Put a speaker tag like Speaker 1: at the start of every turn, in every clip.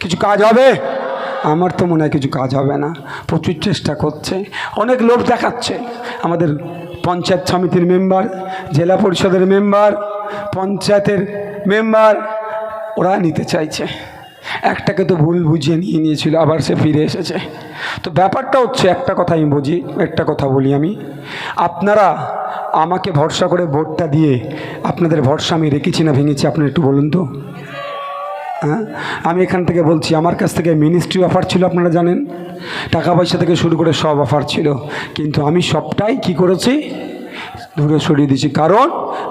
Speaker 1: কিছু কাজ হবে? আমার তো মনে হয় কিছু কাজ হবে না। প্রচুর চেষ্টা করছে। অনেক লোক দেখাচ্ছে। আমাদের পঞ্চায়েত সমিতির মেম্বার, জেলা পরিষদের মেম্বার, পঞ্চায়েতের মেম্বার, ওরা নিতে চাইছে। একটাকে তো ভুল বুঝিয়ে নিয়ে নিয়েছিল, আবার সে ফিরে এসেছে। তো ব্যাপারটা হচ্ছে, একটা কথা আমি বুঝি, একটা কথা বলি আমি। আপনারা আমাকে ভরসা করে ভোটটা দিয়ে আপনাদের ভরসা আমি রেখেছি না, ভেঙেছি আপনি একটু বলুন তো। হ্যাঁ? আমি এখান থেকে বলছি, আমার কাছ থেকে মিনিস্ট্রি অফার ছিল, আপনারা জানেন। টাকা পয়সা থেকে শুরু করে সব অফার ছিল। কিন্তু আমি সবটাই কি করেছি? দূরে সরিয়ে দিয়েছি। কারণ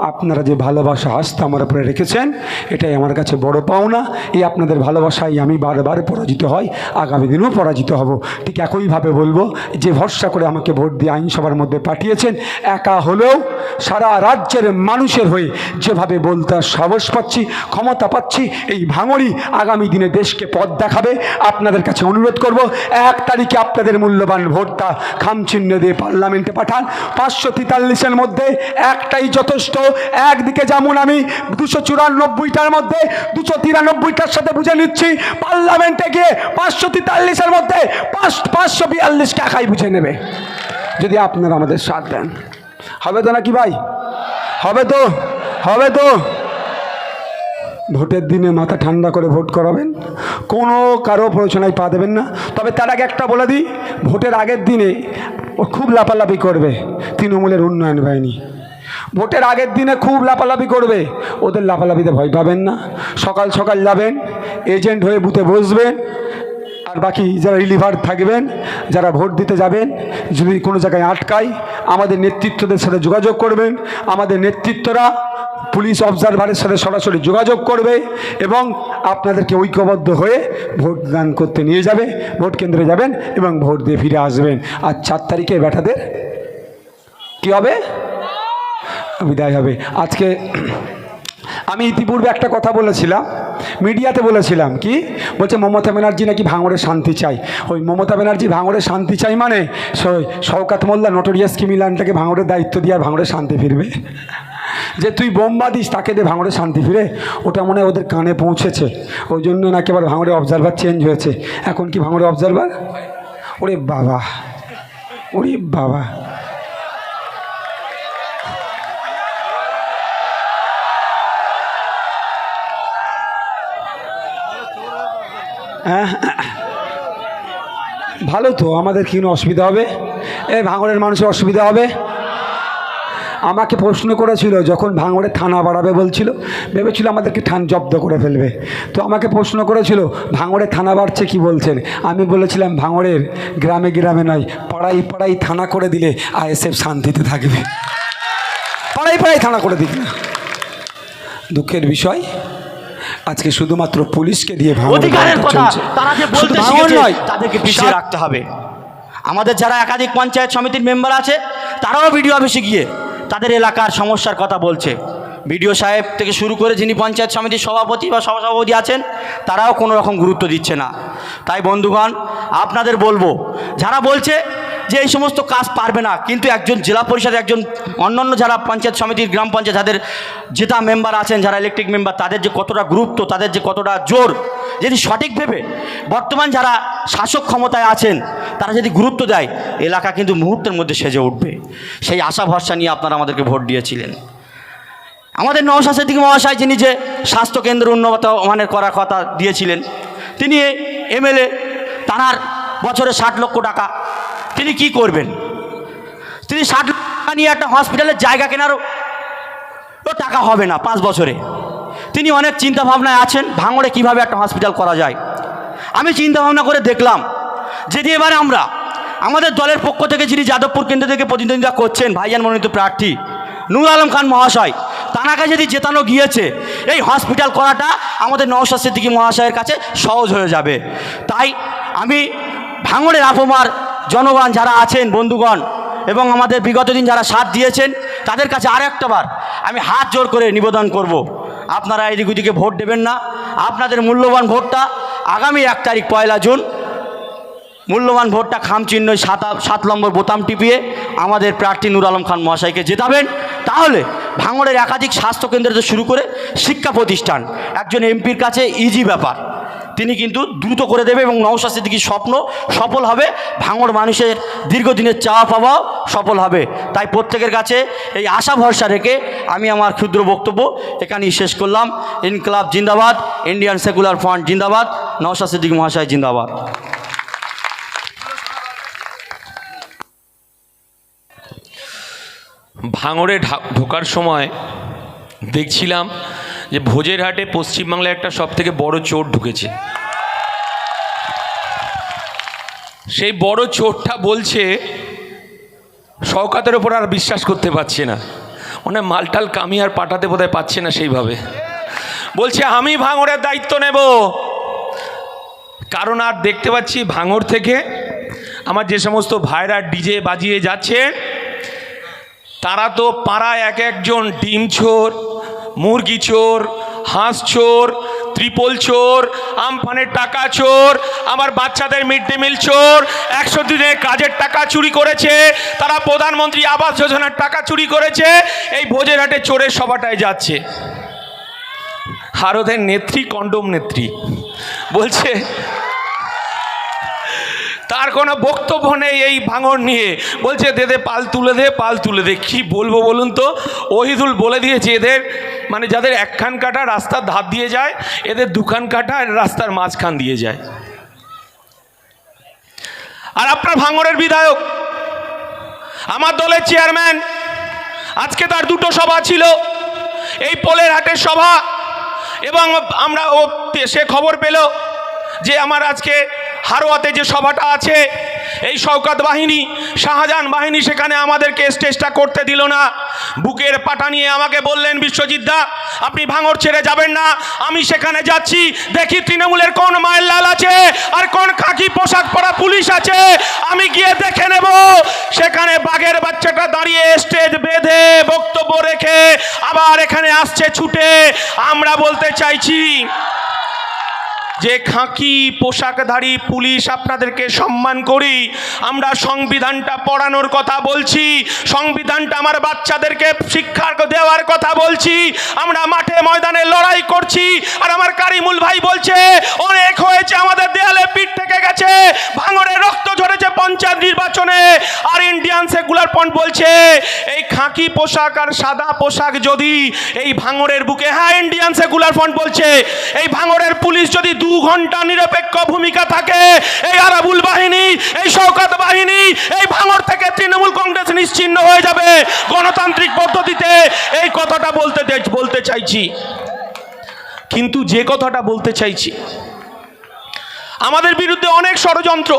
Speaker 1: আপনারা যে ভালোবাসা আস্থা আমার উপরে রেখেছেন, এটাই আমার কাছে বড় পাওনা। এই আপনাদের ভালোবাসায় আমি বারবার পরাজিত হই, আগামী দিনেও পরাজিত হব। ঠিক একইভাবে বলব, যে ভরসা করে আমাকে ভোট দিয়ে আইনসভার মধ্যে পাঠিয়েছেন, একা হলেও সারা রাজ্যের মানুষের হয়ে যেভাবে বলতে সাহস পাচ্ছি, ক্ষমতা পাচ্ছি, এই ভাঙড়ি আগামী দিনে দেশকে পথ দেখাবে, আপনাদের কাছে অনুরোধ করব, এক তারিখে আপনাদের মূল্যবান ভোটটা খামচিহ্ন দিয়ে পার্লামেন্টে পাঠান। পাঁচশো তেতাল্লিশের মধ্যে একটাই যথেষ্ট। একদিকে যেমন আমি দুশো চুরানব্বইটার মধ্যে, দুশো তিরানব্বইটার সাথে বুঝে নিচ্ছি, পার্লামেন্টে গিয়ে পাঁচশো তেতাল্লিশের মধ্যে পাঁচ পাঁচশো বিয়াল্লিশ টাকাই বুঝে নেবে। যদি আপনারা আমাদের সাথ দেন। হবে তো নাকি ভাই? হবে তো হবে তো। ভোটের দিনে মাথা ঠান্ডা করে ভোট করাবেন। কোনো কারও প্রয়োজনায় পা দেবেন না। তবে তার আগে একটা বলে দিই, ভোটের আগের দিনে ও খুব লাপালাপি করবে। তৃণমূলের উন্নয়ন বাহিনী। ভোটের আগের দিনে খুব লাপালাপি করবে। ওদের লাপালাপিতে ভয় পাবেন না। সকাল সকাল যাবেন, এজেন্ট হয়ে বুথে বসবেন, আর বাকি যারা রিলিভার থাকবেন, যারা ভোট দিতে যাবেন, যদি কোনো জায়গায় আটকায়, আমাদের নেতৃত্বদের সাথে যোগাযোগ করবেন। আমাদের নেতৃত্বরা পুলিশ অবজারভারের সাথে সরাসরি যোগাযোগ করবে এবং আপনাদেরকে ঐক্যবদ্ধ হয়ে ভোট দান করতে নিয়ে যাবে, ভোট কেন্দ্রে যাবেন এবং ভোট দিয়ে ফিরে আসবেন। আর চার তারিখে ব্যাটাদের কী হবে? বিদায় হবে। আজকে আমি ইতিপূর্বে একটা কথা বলেছিলাম, মিডিয়াতে বলেছিলাম কি? বলছে, মমতা ব্যানার্জি নাকি ভাঙড়ে শান্তি চাই। ওই মমতা ব্যানার্জি ভাঙড়ে শান্তি চাই মানে শওকাত মোল্লা নটোরিয়াস কিমিলানটাকে ভাঙড়ের দায়িত্ব দিয়ে আর ভাঙড়ে শান্তি ফিরবে। যে তুই বোম্বা দিস, তাকে দিয়ে ভাঙড়ে শান্তি ফিরে। ওটা মনে হয় ওদের কানে পৌঁছেছে। ওই জন্য নাকি আবার ভাঙড়ে অবজারভার চেঞ্জ হয়েছে। এখন কি ভাঙড়ে অবজারভার ওরে বাবা। ওরে বাবা। হ্যাঁ। ভালো তো, আমাদের কি কোনো অসুবিধা হবে? এ ভাঙড়ের মানুষের অসুবিধা হবে? আমাকে প্রশ্ন করেছিল যখন ভাঙড়ে থানা বাড়াবে বলছিল ভেবেছিল আমাদেরকে ঠান জব্দ করে ফেলবে। তো আমাকে প্রশ্ন করেছিল ভাঙড়ে থানা বাড়ছে কি বলছেন? আমি বলেছিলাম ভাঙড়ের গ্রামে গ্রামে নয় পাড়াই পাড়াই থানা করে দিলে আইএসএফ শান্তিতে থাকবে। পাড়াই পাড়াই থানা করে দিক না। দুঃখের বিষয় আজকে শুধুমাত্র পুলিশকে দিয়ে
Speaker 2: অধিকারের কথা তারা যে বলতে শিখেছে
Speaker 1: নয়,
Speaker 2: তাদেরকে পিছিয়ে রাখতে হবে। আমাদের যারা একাধিক পঞ্চায়েত সমিতির মেম্বার আছে তারাও বিডিও অফিসে গিয়ে তাদের এলাকার সমস্যার কথা বলছে। বিডিও সাহেব থেকে শুরু করে যিনি পঞ্চায়েত সমিতির সভাপতি বা সহসভাপতি আছেন, তারাও কোনো রকম গুরুত্ব দিচ্ছে না। তাই বন্ধুগণ, আপনাদের বলব, যারা বলছে যে এই সমস্ত কাজ পারবে না, কিন্তু একজন জেলা পরিষদে একজন অন্যান্য যারা পঞ্চায়েত সমিতির গ্রাম পঞ্চায়েত, যাদের জেতা মেম্বার আছেন, যারা ইলেকট্রিক মেম্বার তাদের যে কতটা গুরুত্ব, তাদের যে কতটা জোর যদি সঠিক ভেবে বর্তমান যারা শাসক ক্ষমতায় আছেন, তারা যদি গুরুত্ব দেয়, এলাকা কিন্তু মুহূর্তের মধ্যে সেজে উঠবে। সেই আশা ভরসা নিয়ে আপনারা আমাদেরকে ভোট দিয়েছিলেন। আমাদের সিদ্দিকী মহাশয় যিনি যে স্বাস্থ্যকেন্দ্র উন্নত মানের করার কথা দিয়েছিলেন, তিনি এমএলএ তাঁর বছরে ষাট লক্ষ টাকা। তিনি কি করবেন? তিনি ষাট লক্ষ টাকা নিয়ে একটা হসপিটালের জায়গা কেনারও টাকা হবে না পাঁচ বছরে। তিনি অনেক চিন্তা ভাবনায় আছেন, ভাঙড়ে কীভাবে একটা হসপিটাল করা যায় আমি চিন্তা ভাবনা করে দেখলাম যদি এবারে আমরা আমাদের দলের পক্ষ থেকে যিনি যাদবপুর কেন্দ্র থেকে প্রতিদ্বন্দ্বিতা করছেন, ভাইজান মনোনীত প্রার্থী নূর আলম খান মহাশয় তানাকে যদি জেতানো গিয়েছে, এই হসপিটাল করাটা আমাদের নওশাদ সিদ্দিকী মহাশয়ের কাছে সহজ হয়ে যাবে তাই আমি ভাঙড়ের আফমার জনগণ যারা আছেন, বন্ধুগণ, এবং আমাদের বিগত দিন যারা সাথ দিয়েছেন, তাদের কাছে আর একটা বার আমি হাত জোর করে নিবেদন করব। আপনারা এদিক ওদিকে ভোট দেবেন না। আপনাদের মূল্যবান ভোটটা আগামী এক তারিখ পয়লা জুন। মূল্যবান ভোটটা খামচিহ্ন সাত সাত নম্বর বোতাম টিপিয়ে আমাদের প্রার্থী নুর আলম খান মহাশয়কে জেতাবেন। তাহলে ভাঙড়ের একাধিক স্বাস্থ্যকেন্দ্র থেকে শুরু করে শিক্ষা প্রতিষ্ঠান। একজন এমপির কাছে ইজি ব্যাপার। তিনি কিন্তু দ্রুত করে দেবে এবং নওশাদ সিদ্দিকির স্বপ্ন সফল হবে। ভাঙড় মানুষের দীর্ঘদিনের চাওয়া পাওয়াও সফল হবে। তাই প্রত্যেকের কাছে এই আশা ভরসা রেখে আমি আমার ক্ষুদ্র বক্তব্য এখানেই শেষ করলাম। ইনকলাব জিন্দাবাদ, ইন্ডিয়ান সেকুলার ফ্রন্ট জিন্দাবাদ, নওশাদ সিদ্দিক মহাশয় জিন্দাবাদ।
Speaker 3: ভাঙড়ে ঢোকার সময় দেখছিলাম যে ভোজের হাটে পশ্চিমবাংলায় একটা সব থেকে বড় চোর ঢুকেছে। সেই বড় চোরটা বলছে, শওকাতের ওপর আর বিশ্বাস করতে পারছে না। মানে মালটাল কামি আর পাঠাতে বোধহয় পাচ্ছে না সেইভাবে। বলছে, আমি ভাঙরের দায়িত্ব নেব। কারণ আর দেখতে পাচ্ছি ভাঙর থেকে আমার যে সমস্ত ভাইরা ডিজে বাজিয়ে যাচ্ছে, তারা তো পাড়ায় এক একজন ডিম চোর মুরগি চোর, হাঁস চোর, ত্রিপল চোর আমফানের টাকা চোর, আমার বাচ্চাদের মিড ডে মিল চোর, একশো দিনের কাজের টাকা চুরি করেছে, তারা প্রধানমন্ত্রী আবাস যোজনার টাকা চুরি করেছে, এই ভোজের হাটে চোরের সভাটায় যাচ্ছে। হারদের নেত্রী, কন্ডম নেত্রী। বলছে, তার কোনো বক্তব্য নেই এই ভাঙন নিয়ে। বলছে, দে দে, পাল তুলে দে, পাল তুলে দে। কি বলব বলুন তো? ওহিদুল বলে দিয়েছে এদের মানে যাদের একখান কাটা রাস্তার ধার দিয়ে যায়, এদের দুখান কাটা রাস্তার মাঝখান দিয়ে যায়। আর আপনার ভাঙরের বিধায়ক, আমার দলের চেয়ারম্যান, আজকে তার দুটো সভা ছিল, এই পোলের হাটের সভা, এবং আমরা ও সে খবর পেল যে আমার আজকে হারোয়াতে যে সভাটা আছে এই শওকাত বাহিনী, শাহজাহান বাহিনী সেখানে আমাদেরকে স্টেজটা করতে দিল না। বুকের পাটা নিয়ে আমাকে বললেন, বিশ্বজিৎ দা, আপনি ভাঙর ছেড়ে যাবেন না। আমি সেখানে যাচ্ছি। দেখি তৃণমূলের কোন মায়ের লাল আছে আর কোন খাকি পোশাক পরা পুলিশ আছে। আমি গিয়ে দেখে নেব। সেখানে বাঘের বাচ্চাটা দাঁড়িয়ে স্টেজ বেঁধে বক্তব্য রেখে আবার এখানে আসছে ছুটে। আমরা বলতে চাইছি যে খাঁকি পোশাকধারী পুলিশ আপনাদেরকে সম্মান করি, আমরা সংবিধানটা পড়ানোর কথা বলছি, সংবিধানটা আমার বাচ্চাদেরকে শিক্ষা দেওয়ার কথা বলছি, আমরা মাঠে ময়দানে লড়াই করছি, আর আমার কারিমুল ভাই বলছে, অনেক হয়েছে, আমাদের দেয়ালে পিঠ থেকে গেছে ভাঙরে রক্ত ঝরেছে পঞ্চায়েত নির্বাচনে, আর ইন্ডিয়ান সেকুলার পন্ট বলছে, এই খাঁকি পোশাক আর সাদা পোশাক যদি এই ভাঙরের বুকে হ্যাঁ ইন্ডিয়ান সেকুলার ফ্রন্ট বলছে, এই ভাঙরের পুলিশ যদি দু ঘণ্টা নিরপেক্ষ ভূমিকা থাকে। এই আরাবুল বাহিনী, এই শওকাত বাহিনী, এই ভাঙর থেকে তৃণমূল কংগ্রেস নিশ্চিহ্ন হয়ে যাবে। গণতান্ত্রিক পদ্ধতিতে এই কথাটা বলতে বলতে চাইছি। কিন্তু যে কথাটা বলতে চাইছি, আমাদের বিরুদ্ধে অনেক ষড়যন্ত্র।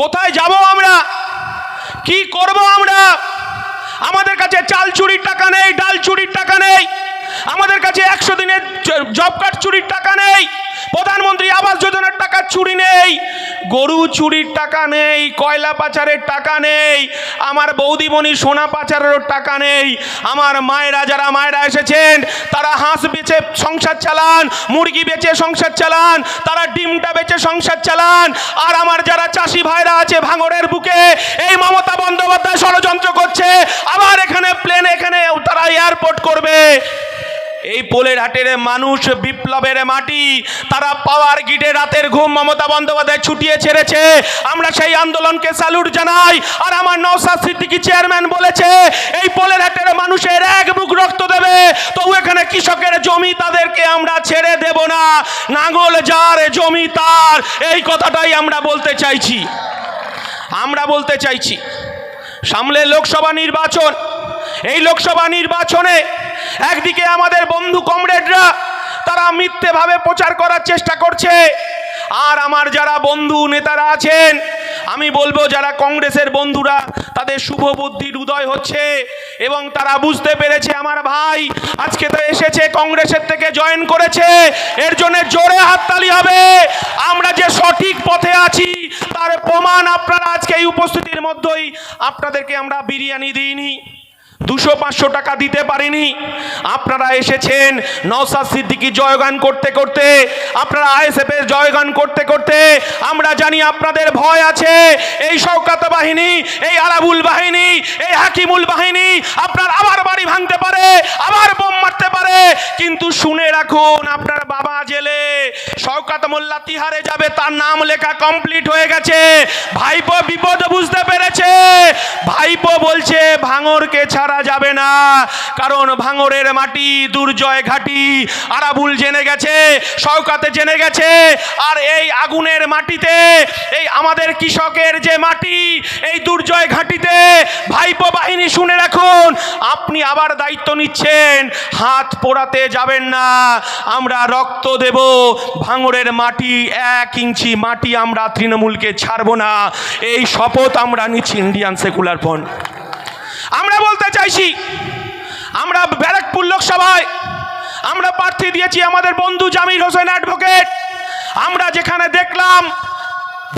Speaker 3: কোথায় যাব আমরা? কি করব আমরা? আমাদের কাছে চাল চুরির টাকা নেই, ডাল চুরির টাকা নেই। আমাদের কাছে একশো দিনের জব কার্ড চুরির টাকা নেই প্রধানমন্ত্রী আবাস যোজনার টাকা চুরি নেই গরু চুরির টাকা নেই, কয়লা পাচারের টাকা নেই, আমার বৌদিমণি সোনা পাচারেরও টাকা নেই, আমার মায়েরা যারা মায়েরা এসেছেন, তারা হাঁস বেচে সংসার চালান, মুরগি বেচে সংসার চালান, তারা ডিমটা বেচে সংসার চালান, আর আমার যারা চাষি ভাইরা আছে ভাঙরের বুকে, এই মমতা বন্দ্যোপাধ্যায় ষড়যন্ত্র করছে, আবার এখানে প্লেন এখানে তারা এয়ারপোর্ট করবে। এই পোলের হাটের মানুষ বিপ্লবের মাটি, তারা পাওয়ার গিটে রাতের ঘুম মমতা বন্দ্যোপাধ্যায় ছুটিয়ে ছেড়েছে। আমরা সেই আন্দোলনকে স্যালুট জানাই। আর আমার নওসাদ সিদ্দিকী চেয়ারম্যান বলেছে, এই পোলের হাটের মানুষের এক বুক রক্ত দেবে, তবু এখানে কৃষকের জমি তাদেরকে আমরা ছেড়ে দেব না। নাঙ্গল যার জমি তার, এই কথাটাই আমরা বলতে চাইছি। আমরা বলতে চাইছি সামনে লোকসভা নির্বাচন, এই লোকসভা নির্বাচনে একদিকে আমাদের বন্ধু কমরেডরা, তারা মিথ্যেভাবে প্রচার করার চেষ্টা করছে। আর আমার যারা বন্ধু নেতারা আছেন, আমি বলব যারা কংগ্রেসের বন্ধুরা, তাদের শুভ বুদ্ধির উদয় হচ্ছে এবং তারা বুঝতে পেরেছে, আমার ভাই আজকে তো এসেছে, কংগ্রেসের থেকে জয়েন করেছে। এর জন্য জোরে হাততালি হবে। আমরা যে সঠিক পথে আছি, তার প্রমাণ আপনারা আজকে এই উপস্থিতির মধ্যেই। আপনাদেরকে আমরা বিরিয়ানি দিইনি। দুশো পাঁচশো টাকা দিতে পারিনি। আপনারা এসেছেন নওসাদ সিদ্দিকি জয়গান করতে করতে, আপনারা আইএসএফ এর জয়গান করতে করতে, আমরা জানি আপনাদের ভয় আছে। এই শওকাত বাহিনী, এই আলাবুল বাহিনী, এই হাকিমুল বাহিনী, আপনার আবার বাড়ি ভাঙতে পারে, আবার বোম মারতে পারে। কিন্তু শুনে রাখুন, আপনার বাবা জেলে শওকাত মোল্লা তিহারে যাবে, তার নাম লেখা কমপ্লিট হয়ে গেছে। ভাইপো বিপদ বুঝতে পেরেছে। ভাইপো বলছে, ভাঙরকে ছাড়া যাবে না। কারণ ভাঙরের মাটি, দুর্জয় ঘাটি, আরাবুল জেনে গেছে, শওকাতে জেনে গেছে, আর এই আগুনের মাটিতে, এই আমাদের কৃষকের যে মাটি, এই দুর্জয় ঘাটিতে, ভাইপো বাহিনী শুনে রাখুন, আপনি আবার দায়িত্ব নিচ্ছেন, হাত পোড়াতে যাবেন না। আমরা রক্ত দেব, ভাঙরের মাটি, এক ইঞ্চি মাটি আমরা তৃণমূলকে ছাড়বো না। এই শপথ আমরা নিচ্ছি ইন্ডিয়ান সেকুলার ফ্রন্ট। আমরা বলতে চাইছি, আমরা ব্যারাকপুর লোকসভায় আমরা প্রার্থী দিয়েছি আমাদের বন্ধু জামির হোসেন অ্যাডভোকেট আমরা যেখানে দেখলাম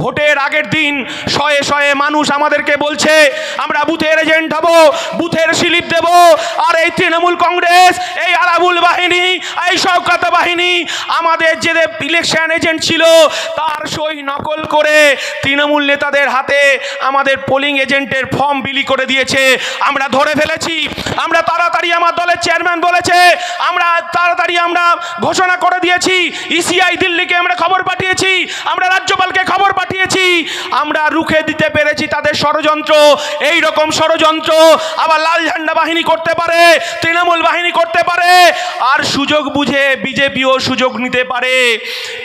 Speaker 3: ভোটের আগের দিন শয়ে শয়ে মানুষ আমাদেরকে বলছে, আমরা বুথের এজেন্ট হব, বুথের স্লিপ দেব। আর এই তৃণমূল কংগ্রেস, এই আরাবুল বাহিনী, এই শওকাত বাহিনী, আমাদের যে ইলেকশন এজেন্ট ছিল, তার সই নকল করে তৃণমূল নেতাদের হাতে আমাদের পোলিং এজেন্টের ফর্ম বিলি করে দিয়েছে। আমরা ধরে ফেলেছি, আমরা তাড়াতাড়ি আমার দলের চেয়ারম্যান বলেছে, আমরা তাড়াতাড়ি আমরা ঘোষণা করে দিয়েছি ইসিআই দিল্লিকে আমরা খবর পাঠিয়েছি, আমরা রাজ্যপালকে খবর পাঠিয়েছি, আমরা রুখে দিতে পেরেছি তাদের ষড়যন্ত্র। এই রকম ষড়যন্ত্র আবার লাল ঝান্ডা বাহিনী করতে পারে, তৃণমূল বাহিনী করতে পারে, আর সুযোগ বুঝে বিজেপিও সুযোগ নিতে পারে।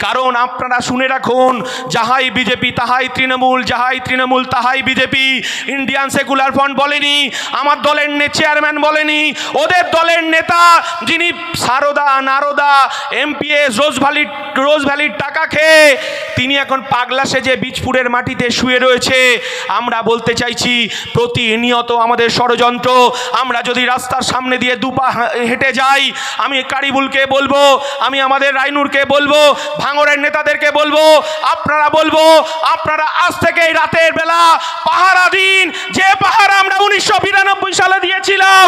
Speaker 3: কারণ আপনারা শুনে রাখুন, যাহাই বিজেপি তাহাই তৃণমূল, যাহাই তৃণমূল তাহাই বিজেপি। ইন্ডিয়ান সেকুলার ফ্রন্ট বলেনি, আমার দলের চেয়ারম্যান বলেনি, ওদের দলের নেতা যিনি সারদা, নারদা এমপিএস রোজ ভ্যালির রোজ ভ্যালির টাকা খেয়ে, তিনি এখন পাগলা সেজে বীজপুরের মাটিতে শুয়ে রয়েছে, আমরা বলতে চাইছি প্রতিনিয়ত আমাদের ষড়যন্ত্র। আমরা যদি রাস্তার সামনে দিয়ে দুপা হেঁটে যাই, আমি কারিবুলকে বলব, আমি আমাদের রাইনুরকে বলব, ভাঙরের নেতাদেরকে বলব, আপনারা বলব, আপনারা আজ থেকে রাতের বেলা পাহারা দিন। যে পাহারা আমরা উনিশশো বিরানব্বই সালে দিয়েছিলাম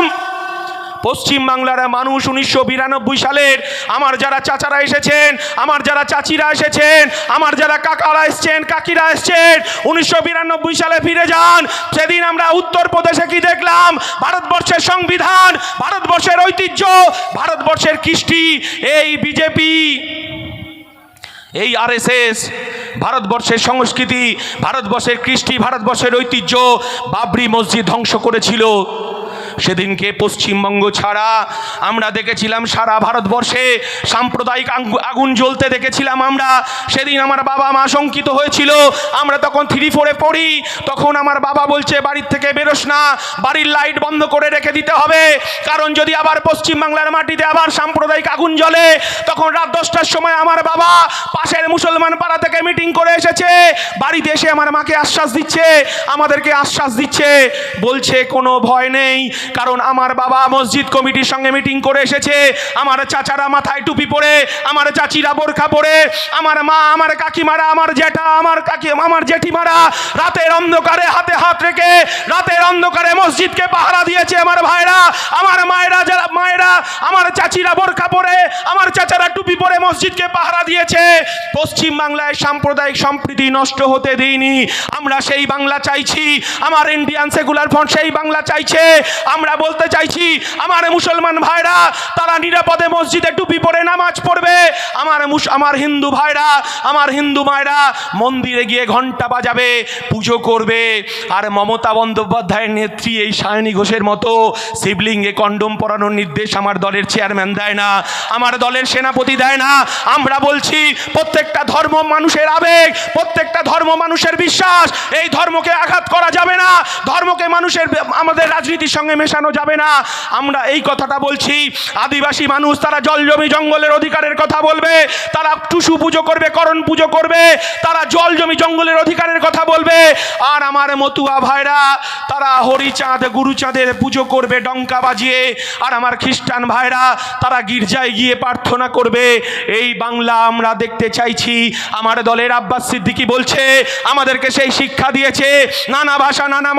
Speaker 3: পশ্চিম বাংলার মানুষ উনিশশো বিরানব্বই সালের, আমার যারা চাচারা এসেছেন, আমার যারা চাচিরা এসেছেন, আমার যারা কাকারা এসছেন, কাকিরা এসছেন, উনিশশো বিরানব্বই সালে ফিরে যান। সেদিন আমরা উত্তরপ্রদেশে কি দেখলাম? ভারতবর্ষের সংবিধান, ভারতবর্ষের ঐতিহ্য, ভারতবর্ষের কৃষ্টি, এই বিজেপি, এই আরএসএস, ভারতবর্ষের সংস্কৃতি, ভারতবর্ষের কৃষ্টি, ভারতবর্ষের ঐতিহ্য বাবরি মসজিদ ধ্বংস করেছিল। সেদিনকে পশ্চিমবঙ্গ ছাড়া আমরা দেখেছিলাম সারা ভারতবর্ষে সাম্প্রদায়িক আগুন জ্বলতে দেখেছিলাম আমরা। সেদিন আমার বাবা মা শঙ্কিত হয়েছিল। আমরা তখন থ্রি ফোরে পড়ি। তখন আমার বাবা বলছে, বাড়ির থেকে বেরোস না। বাড়ির লাইট বন্ধ করে রেখে দিতে হবে। কারণ যদি আবার পশ্চিমবাংলার মাটিতে আবার সাম্প্রদায়িক আগুন জ্বলে, তখন রাত দশটার সময় আমার বাবা পাশের মুসলমান পাড়া থেকে মিটিং করে এসেছে। বাড়িতে এসে আমার মাকে আশ্বাস দিচ্ছে। আমাদেরকে আশ্বাস দিচ্ছে। বলছে, কোনো ভয় নেই। কারণ আমার বাবা মসজিদ কমিটির সঙ্গে মিটিং করে এসেছে। আমার চাচারা মাথায় টুপি পরে, আমার চাচিরা বোরখা পরে, আমার মা, আমার কাকিমারা, আমার জ্যাঠা আমার কাকি আমার জেঠিমারা রাতের অন্ধকারে হাতে হাত রেখে, রাতের অন্ধকারে মসজিদকে পাহারা দিয়েছে আমার ভাইরা, আমার মায়েরা যারা, মায়েরা, আমার চাচিরা বোরখা পরে, আমার চাচারা টুপি পরে মসজিদকে পাহারা দিয়েছে। পশ্চিম বাংলায় সাম্প্রদায়িক সম্প্রীতি নষ্ট হতে দিইনি আমরা সেই বাংলা চাইছি, আমার ইন্ডিয়ান সেকুলার ফ্রন্ট সেই বাংলা চাইছে আমরা বলতে চাইছি, আমার মুসলমান ভাইরা, তারা নিরাপদে মসজিদে টুপি পরে নামাজ পড়বে। আমার আমার হিন্দু ভাইরা, আমার হিন্দু মায়েরা, মন্দিরে গিয়ে ঘণ্টা বাজাবে, পুজো করবে। আর মমতা বন্দ্যোপাধ্যায়ের নেত্রী এই সায়নী ঘোষের মতো শিবলিঙ্গে কন্ডম পরানোর নির্দেশ আমার দলের চেয়ারম্যান দেয় না, আমার দলের সেনাপতি দেয় না। আমরা বলছি, প্রত্যেকটা ধর্ম মানুষের আবেগ, প্রত্যেকটা ধর্ম মানুষের বিশ্বাস, এই ধর্মকে আঘাত করা যাবে না। ধর্মকে মানুষের, আমাদের রাজনীতির সঙ্গে মেশানো যাবে না। আমরা এই কথাটা বলছি। আদিবাসী মানুষ, তারা জল জমি জঙ্গলের অধিকারের কথা বলবে। তারা টুসু পুজো করবে, করণ পুজো করবে। তারা জল জমি জঙ্গলের অধিকারের কথা বলবে। আর আমার মতুয়া ভাইরা, তারা হরিচাঁদ, গুরুচাঁদের পুজো করবে ডঙ্কা বাজিয়ে। আর আমার খ্রিস্টান ভাইরা, তারা গির্জায় গিয়ে প্রার্থনা করবে। এই বাংলা আমরা দেখতে চাইছি। আমার দলের আব্বাস সিদ্দিকি বলছে, আমাদেরকে সেই শিক্ষা দিয়েছে। নানা ভাষা, নানা